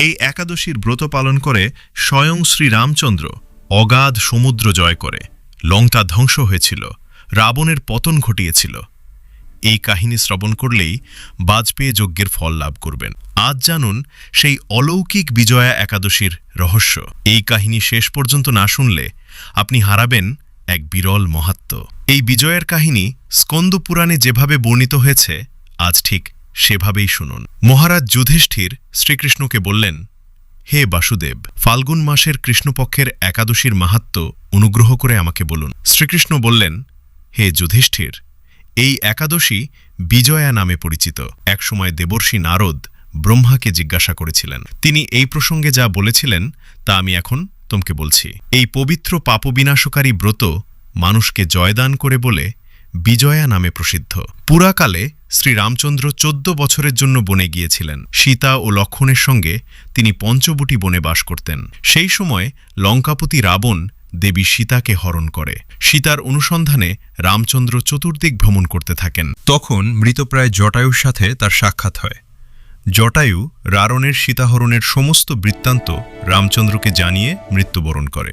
এই একাদশীর ব্রত পালন করে স্বয়ং শ্রীরামচন্দ্র অগাধ সমুদ্র জয় করে। লঙ্কা ধ্বংস হয়েছিল, রাবণের পতন ঘটিয়েছিল। এই কাহিনী শ্রবণ করলেই বাজপেয়ী যজ্ঞের ফল লাভ করবেন। আজ জানুন সেই অলৌকিক বিজয়া একাদশীর রহস্য। এই কাহিনী শেষ পর্যন্ত না শুনলে আপনি হারাবেন এক বিরল মহাত্ম। এই বিজয়ের কাহিনী স্কন্দ পুরাণে যেভাবে বর্ণিত হয়েছে, আজ ঠিক সেভাবেই শুনুন। মহারাজ যুধিষ্ঠির শ্রীকৃষ্ণকে বললেন, হে বাসুদেব, ফাল্গুন মাসের কৃষ্ণপক্ষের একাদশীর মাহাত্ম অনুগ্রহ করে আমাকে বলুন। শ্রীকৃষ্ণ বললেন, হে যুধিষ্ঠির, এই একাদশী বিজয়া নামে পরিচিত। একসময় দেবর্ষি নারদ ব্রহ্মাকে জিজ্ঞাসা করেছিলেন। তিনি এই প্রসঙ্গে যা বলেছিলেন, তা আমি এখন তোমাকে বলছি। এই পবিত্র পাপবিনাশকারী ব্রত মানুষকে জয়দান করে বলে বিজয়া নামে প্রসিদ্ধ। পুরাকালে শ্রীরামচন্দ্র চোদ্দ বছরের জন্য বনে গিয়েছিলেন। সীতা ও লক্ষণের সঙ্গে তিনি পঞ্চবটি বনে বাস করতেন। সেই সময় লঙ্কাপতি রাবণ দেবী সীতাকে হরণ করে। সীতার অনুসন্ধানে রামচন্দ্র চতুর্দিক ভ্রমণ করতে থাকেন। তখন মৃতপ্রায় জটায়ুর সাথে তার সাক্ষাৎ হয়। জটায়ু রারণের সীতাহরণের সমস্ত বৃত্তান্ত রামচন্দ্রকে জানিয়ে মৃত্যুবরণ করে।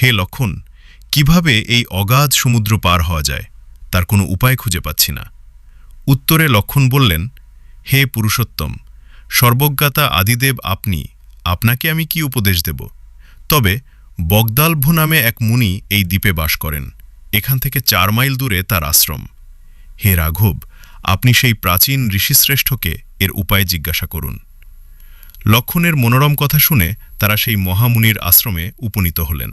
হে লক্ষণ, কীভাবে এই অগাধ সমুদ্র পার হওয়া যায়, তার কোনো উপায় খুঁজে পাচ্ছি না। উত্তরে লক্ষণ বললেন, হে পুরুষোত্তম, সর্বজ্ঞাতা আদিদেব আপনি, আপনাকে আমি কি উপদেশ দেব? তবে বগদালভ নামে এক মুনি এই দ্বীপে বাস করেন, এখান থেকে চার মাইল দূরে তার আশ্রম। হে রাঘব, আপনি সেই প্রাচীন ঋষিশ্রেষ্ঠকে এর উপায় জিজ্ঞাসা করুন। লক্ষণের মনোরম কথা শুনে তারা সেই মহামুনির আশ্রমে উপনীত হলেন।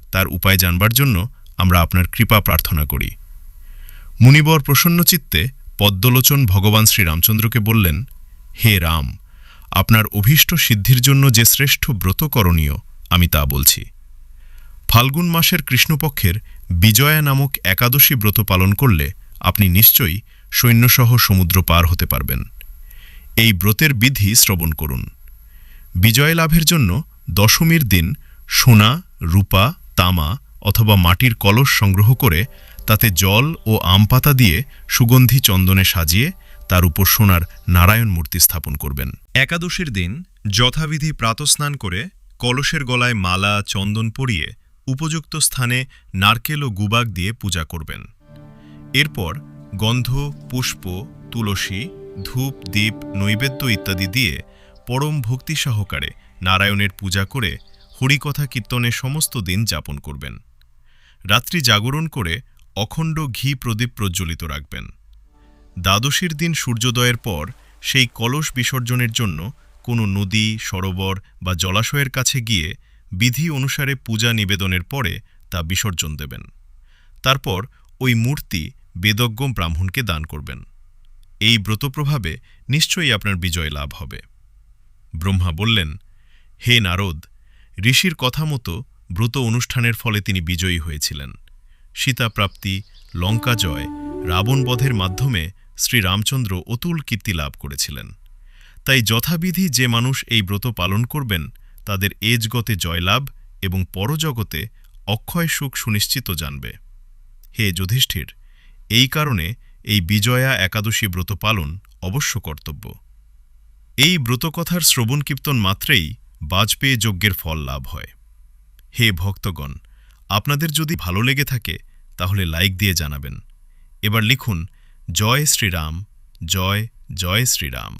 তার উপায় জানবার জন্য আমরা আপনার কৃপা প্রার্থনা করি। মুনিবর প্রসন্নচিত্তে পদ্মলোচন ভগবান শ্রীরামচন্দ্রকে বললেন, হে রাম, আপনার অভীষ্ট সিদ্ধির জন্য যে শ্রেষ্ঠ ব্রত করণীয়, আমি তা বলছি। ফাল্গুন মাসের কৃষ্ণপক্ষের বিজয়া নামক একাদশী ব্রত পালন করলে আপনি নিশ্চয়ই সৈন্যসহ সমুদ্র পার হতে পারবেন। এই ব্রতের বিধি শ্রবণ করুন। বিজয় লাভের জন্য দশমীর দিন সোনা, রূপা তামা অথবা মাটির কলস সংগ্রহ করে তাতে জল ও আম পাতা দিয়ে সুগন্ধি চন্দনে সাজিয়ে তার উপর সোনার নারায়ণ মূর্তি স্থাপন করবেন। একাদশীর দিন যথাবিধি প্রাতস্নান করে কলসের গলায় মালা, চন্দন পরিয়ে উপযুক্ত স্থানে নারকেল ও গুবাক দিয়ে পূজা করবেন। এরপর গন্ধ, পুষ্প, তুলসী, ধূপ, দীপ, নৈবেদ্য ইত্যাদি দিয়ে পরম ভক্তি সহকারে নারায়ণের পূজা করে হরিকথা কীর্তনে সমস্ত দিন যাপন করবেন। রাত্রি জাগরণ করে অখণ্ড ঘি প্রদীপ প্রজ্বলিত রাখবেন। দ্বাদশীর দিন সূর্যোদয়ের পর সেই কলস বিসর্জনের জন্য কোনো নদী, সরোবর বা জলাশয়ের কাছে গিয়ে বিধি অনুসারে পূজা নিবেদনের পরে তা বিসর্জন দেবেন। তারপর ওই মূর্তি বেদজ্ঞ ব্রাহ্মণকে দান করবেন। এই ব্রতপ্রভাবে নিশ্চয়ই আপনার বিজয় লাভ হবে। ব্রহ্মা বললেন, হে নারদ ঋষির কথা মতো ব্রত অনুষ্ঠানের ফলে তিনি বিজয়ী হয়েছিলেন। সীতাপ্রাপ্তি লঙ্কা জয় রাবণবধের মাধ্যমে শ্রীরামচন্দ্র অতুল কীর্তি লাভ করেছিলেন। তাই যথাবিধি যে মানুষ এই ব্রত পালন করবেন, তাদের এজগতে জয়লাভ এবং পরজগতে অক্ষয় সুখ সুনিশ্চিত জানবে। হে যুধিষ্ঠির, এই কারণে এই বিজয়া একাদশী ব্রত পালন অবশ্য কর্তব্য। এই ব্রতকথার শ্রবণ কীর্তন মাত্রেই বাজপেয়ী যজ্ঞের ফল লাভ হয়। হে ভক্তগণ, আপনাদের যদি ভালো লেগে থাকে, তাহলে লাইক দিয়ে জানাবেন। এবার লিখুন, জয় শ্রীরাম, জয় জয় শ্রীরাম।